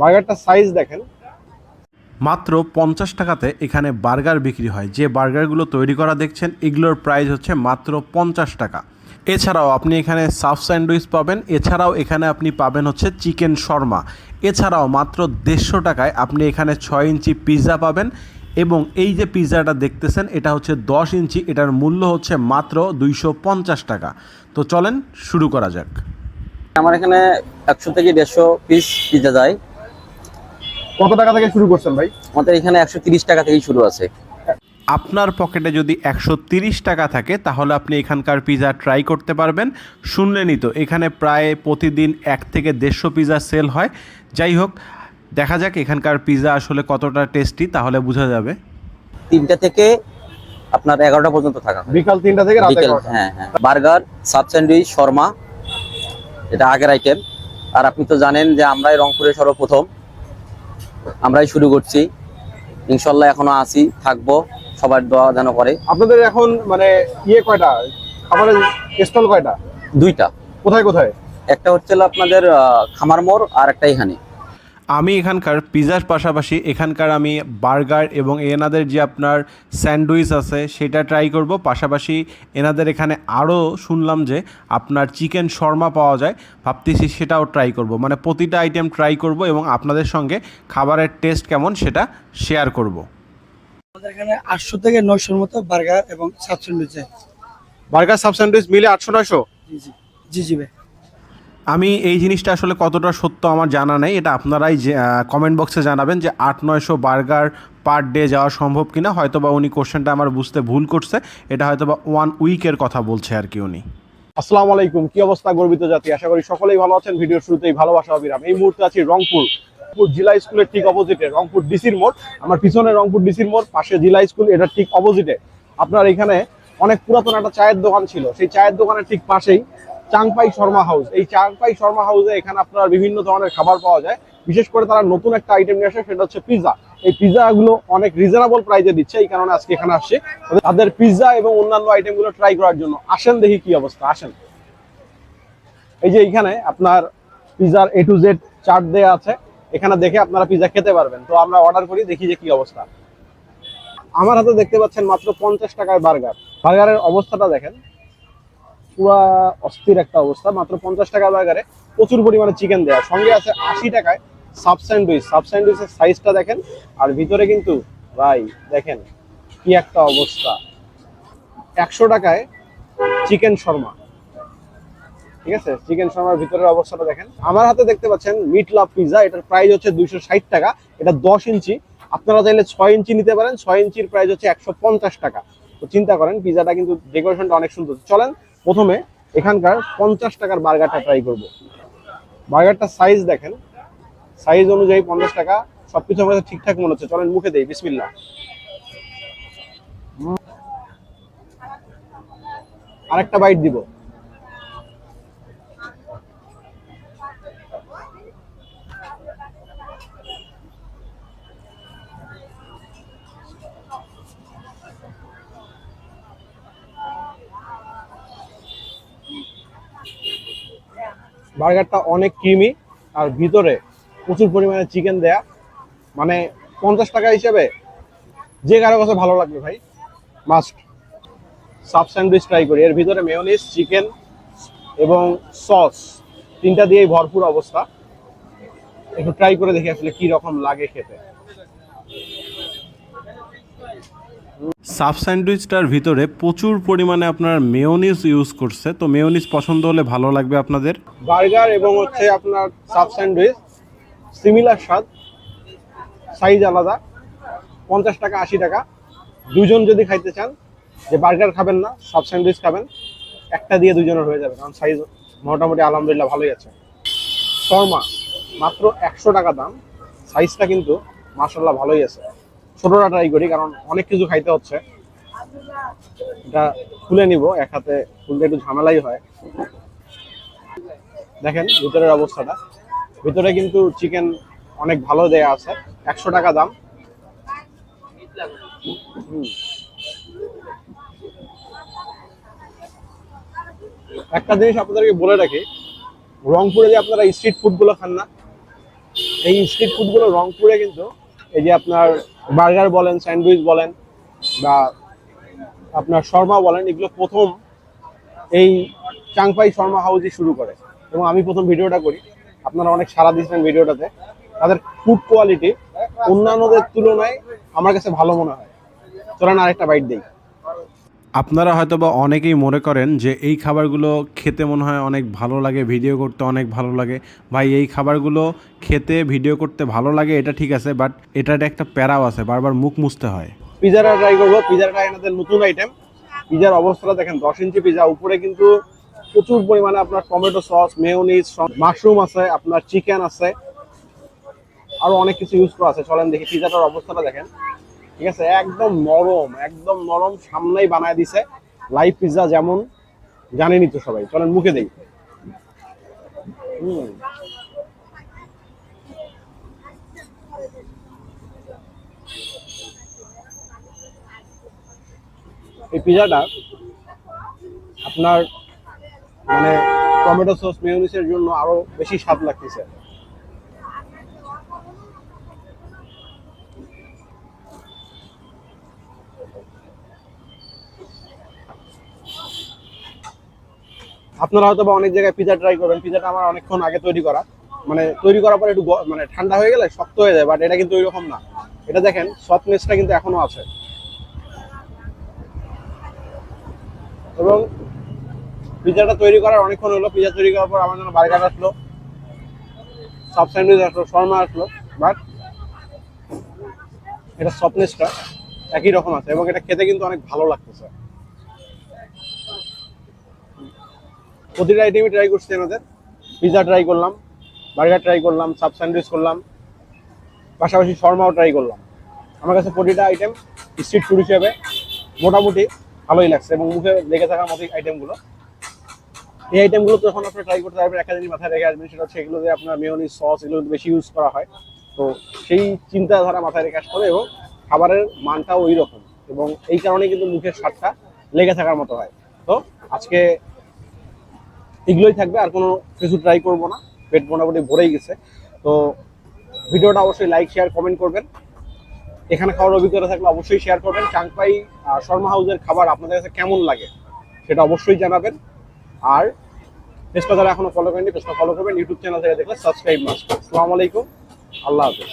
বার্গারটার size দেখেন। মাত্র পঞ্চাশ টাকাতে এখানে বার্গার বিক্রি হয়। যে বার্গারগুলো তৈরি করা দেখছেন এগুলোর প্রাইস হচ্ছে মাত্র পঞ্চাশ টাকা। এছাড়াও আপনি এখানে সাফ স্যান্ডউইচ পাবেন এছাড়াও এখানে আপনি পাবেন হচ্ছে চিকেন শর্মা। এছাড়াও মাত্র দেড়শো টাকায় আপনি এখানে ছয় ইঞ্চি পিৎজা পাবেন এবং এই যে পিৎজাটা দেখতেছেন এটা হচ্ছে দশ ইঞ্চি এটার মূল্য হচ্ছে মাত্র দুইশো পঞ্চাশ টাকা। তো চলেন শুরু করা যাক। আমার এখানে একশো থেকে দেড়শো পিস পিজা যায়। কত টাকা থেকে শুরু করছেন ভাই? আমাদের এখানে একশো তিরিশ টাকা থেকেই শুরু আছে। আপনার পকেটে যদি একশো তিরিশ টাকা থাকে তাহলে আপনি এখানকার পিৎজা ট্রাই করতে পারবেন। শুনলেনই তো এখানে প্রায় প্রতিদিন এক থেকে দেড়শো পিৎজা সেল হয়। যাই হোক দেখা যাক এখানকার পিৎজা আসলে কতটা টেস্টি তাহলে বোঝা যাবে। তিনটা থেকে আপনার এগারোটা পর্যন্ত থাকা বিকাল তিনটা থেকে রাত বিকেল হ্যাঁ হ্যাঁ। বার্গার সাব স্যান্ডউইচ শর্মা এটা আগের আইটেম আর আপনি তো জানেন যে আমরাই রংপুরে সর্বপ্রথম। আমরাই শুরু করছি। ইনশাল্লাহ এখনও আছি থাকব সবার দোয়া যেন করে। আপনাদের এখন মানে ইয়ে কয়টা? খাবারের স্টল কয়টা? দুইটা। কোথায় কোথায়? একটা হচ্ছে আপনাদের আহ, খামার মোড় আর একটা এখানে। আমি এখানকার পিৎজার পাশাপাশি এখানকার আমি বার্গার এবং এনাদের যে আপনার স্যান্ডউইচ আছে সেটা ট্রাই করব। পাশাপাশি এনাদের এখানে আরও শুনলাম যে আপনার চিকেন শর্মা পাওয়া যায় ভাবতেছি সেটাও ট্রাই করব। মানে প্রতিটা আইটেম ট্রাই করব এবং আপনাদের সঙ্গে খাবারের টেস্ট কেমন সেটা শেয়ার করব। আমাদের এখানে আটশো থেকে নয়শোর মতো বার্গার এবং সাত স্যান্ডউইচ বার্গার সাব স্যান্ডউইচ মিলে আটশো নয়শো? জি জি। জি জি ভাই। আমি এই জিনিসটা আসলে কতটা সত্য আমার জানা নেই, এটা আপনারাই কমেন্ট বক্সে জানাবেন যে আট নয়শো বার্গার পার ডে যাওয়া সম্ভব কিনা। হয়তো বা উনি কোশ্চেনটা আমার বুঝতে ভুল করছে, এটা হয়তো বা ওয়ান উইকের কথা বলছে আর কি উনি। আসসালামু আলাইকুম, কি অবস্থা গর্বিত জাতি? আশা করি সকলেই ভালো আছেন। ভিডিওর শুরুতেই ভালোবাসা অবিরাম। এই মুহূর্তে আছি রংপুর রংপুর জেলা স্কুলের ঠিক অপোজিটে রংপুর ডিসির মোড়। আমার পিছনে রংপুর ডিসির মোড়, পাশে জেলা স্কুল, এটা ঠিক অপোজিটে আপনার এখানে অনেক পুরাতন একটা চায়ের দোকান ছিল। সেই চায়ের দোকানের ঠিক পাশেই চাংপাই শর্মা হাউস। এই চাংপাই শর্মা হাউসে এখানে আপনার বিভিন্ন ধরনের খাবার পাওয়া যায়। বিশেষ করে তারা নতুন একটা আইটেম নিয়ে আসে, সেটা হচ্ছে পিৎজা এই পিৎজা গুলো অনেক রিজনেবল প্রাইসে দিচ্ছে, এই কারণে আজকে এখানে আসছে। তাদের পিৎজা এবং অন্যান্য আইটেমগুলো ট্রাই করার জন্য, আসেন দেখি কি অবস্থা, আসেন। এই যে এইখানে আপনার পিজার এ টু জেড চার্ট দেওয়া আছে, এখানে দেখে আপনারা পিজা খেতে পারবেন। তো আমরা অর্ডার করি, দেখি যে কি অবস্থা। আমার হাতে দেখতে পাচ্ছেন মাত্র পঞ্চাশ টাকায় বার্গার বার্গারের অবস্থাটা দেখেন। পুরা অস্থির একটা অবস্থা। মাত্র পঞ্চাশ টাকা বার্গারে প্রচুর পরিমাণে চিকেন দেয়া। সঙ্গে আছে আশি টাকায় সাব স্যান্ডউইচ সাব স্যান্ডউইচের সাইজটা দেখেন। আর ভিতরে কিন্তু, ভাই, দেখেন কি একটা অবস্থা। একশো টাকায় চিকেন শর্মা। ঠিক আছে? চিকেন শর্মার ভিতরের অবস্থাটা দেখেন। আমার হাতে দেখতে পাচ্ছেন মিট লাভ পিজা এটার প্রাইস হচ্ছে দুইশো ষাট টাকা। এটা দশ ইঞ্চি। আপনারা চাইলে ছয় ইঞ্চি নিতে পারেন। ছয় ইঞ্চির প্রাইস হচ্ছে একশো পঞ্চাশ টাকা। তো চিন্তা করেন পিজাটা কিন্তু ডেকোরেশনটা অনেক সুন্দর। চলেন প্রথমে এখানকার পঞ্চাশ টাকার বার্গারটা ট্রাই করব। বার্গারটার সাইজ দেখেন। সাইজ অনুযায়ী পঞ্চাশ টাকা, সবকিছু আমাদের ঠিকঠাক মনে হচ্ছে। চলেন মুখে দেই বিসমিল্লা আরেকটা বাইট দিব। বার্গারটা অনেক ক্রিমি, আর ভিতরে প্রচুর পরিমাণে চিকেন দেয়া। মানে পঞ্চাশ টাকা হিসেবে যে কারও কাছে ভালো লাগবে ভাই মাস্ট সাব স্যান্ডউইচ ট্রাই করি। এর ভিতরে মেয়নিস চিকেন এবং সস তিনটা দিয়েই ভরপুর অবস্থা। একটু ট্রাই করে দেখি আসলে কি রকম লাগে খেতে। সাব স্যান্ডউইচটার ভিতরে প্রচুর পরিমাণে আপনার মেয়োনিজ ইউজ করছে। তো মেয়োনিজ পছন্দ হলে ভালো লাগবে আপনাদের। বার্গার এবং হচ্ছে আপনার সাব স্যান্ডউইচ, সিমিলার স্বাদ, সাইজ আলাদা, পঞ্চাশ টাকা, আশি টাকা। দুজন যদি খাইতে চান, যে বার্গার খাবেন না সাব স্যান্ডউইচ খাবেন, একটা দিয়ে দুজনের হয়ে যাবে, কারণ সাইজ মোটামুটি আলহামদুলিল্লাহ ভালোই আছে। শর্মা, মাত্র একশো টাকা দাম, সাইজটা কিন্তু মার্শাল্লাহ ভালোই আছে। ছোটটা ট্রাই করি, কারণ অনেক কিছু খাইতে হচ্ছে। এটা খুলে নিব, এক হাতে খুলতে একটু ঝামেলাই হয়। দেখেন, ভিতরের অবস্থাটা। ভিতরে কিন্তু চিকেন অনেক ভালো দেয়া আছে, একশো টাকা দাম। একটা জিনিস আপনাদেরকে বলে রাখি, রংপুরে যে আপনারা স্ট্রিট ফুডগুলো খান না, এই স্ট্রিট ফুডগুলো রংপুরে কিন্তু এই যে আপনার বার্গার বলেন, স্যান্ডউইচ বলেন বা আপনার শর্মা বলেন, এগুলো প্রথম এই চাংপাই শর্মা হাউসই শুরু করে। এবং আমি প্রথম ভিডিওটা করি। আপনারা অনেক সারা দিয়েছিলেন ভিডিওটাতে। তাদের ফুড কোয়ালিটি অন্যান্যদের তুলনায় আমার কাছে ভালো মনে হয়। চলেন আরেকটা বাইট দিই আপনারা হয়তো বা অনেকেই মনে করেন যে এই খাবারগুলো খেতে মনে হয় অনেক ভালো লাগে ভিডিও করতে অনেক ভালো লাগে। ভাই, এই খাবারগুলো খেতে ভিডিও করতে ভালো লাগে, এটা ঠিক আছে বাট এটার একটা প্যারাও আছে, বারবার মুখ মুছতে হয়। পিজাটা ট্রাই করব পিজাটা এনাদের নতুন আইটেম পিজার অবস্থাটা দেখেন, দশ ইঞ্চি পিজা উপরে কিন্তু প্রচুর পরিমাণে আপনার টমেটো সস মেয়োনিজ মাশরুম আছে, আপনার চিকেন আছে, আরও অনেক কিছু ইউজ করা আছে। চলেন দেখি, পিজাটার অবস্থাটা দেখেন। ঠিক আছে? একদম নরম একদম নরম সামনেই বানায় দিছে। লাইভ পিজা যেমন, জানেনই তো সবাই। চলেন, মুখে দেই। এই পিজাটা আপনার মানে টমেটো সস মেয়োনিজের জন্য আরও বেশি স্বাদ লাগতেছে। আপনারা হয়তো বা অনেক জায়গায় পিজা ট্রাই করবেন। পিজাটা আমার অনেকক্ষণ আগে তৈরি করা। মানে তৈরি করার পর একটু মানে ঠান্ডা হয়ে গেলে শক্ত হয়ে যায় বাট এটা কিন্তু ওইরকম না। এটা দেখেন সফটনেসটা কিন্তু এখনও আছে। এবং পিজাটা তৈরি করার অনেকক্ষণ হলো। পিজা তৈরি করার পর আমার জন্য বার্গার আসলো। সব স্যান্ডউইচ আসলো শর্মা আসলো বাট এটা সফটনেসটা একই রকম আছে এবং এটা খেতে কিন্তু অনেক ভালো লাগতেছে। প্রতিটা আইটেমই ট্রাই করছি আমাদের। পিজা ট্রাই করলাম বার্গার ট্রাই করলাম সাব স্যান্ডউইচ করলাম, পাশাপাশি শর্মাও ট্রাই করলাম। আমার কাছে প্রতিটা আইটেম স্ট্রিট ফুড হিসেবে মোটামুটি ভালোই লাগছে এবং মুখে লেগে থাকার মতো আইটেমগুলো এই আইটেমগুলো তো যখন আপনি ট্রাই করতে পারবেন, একটা জিনিস মাথায় রেখে আসবেন, সেটা হচ্ছে এগুলো যে আপনার মেয়নিজ সস এগুলো বেশি ইউজ করা হয়। তো সেই চিন্তাধারা মাথায় রেখে আসতে হবে এবং খাবারের মানটাও ওই রকম এবং এই কারণে কিন্তু মুখের স্বাদটা লেগে থাকার মতো হয়। তো আজকে এগুলোই থাকবে, আর কোনো কিছু ট্রাই করব না। পেট মোটামুটি ভরেই গেছে। তো ভিডিওটা অবশ্যই লাইক শেয়ার কমেন্ট করবেন। এখানে খাওয়ার অভিজ্ঞতা থাকলে অবশ্যই শেয়ার করবেন। চাংপাই শর্মা হাউসের খাবার আপনাদের কাছে কেমন লাগে সেটা অবশ্যই জানাবেন। আর পেজটা যারা এখনও ফলো করেনি পেজটা ফলো করবেন। ইউটিউব চ্যানেল থেকে দেখলে সাবস্ক্রাইব মাস্ট আসসালামু আলাইকুম। আল্লাহ হাফেজ।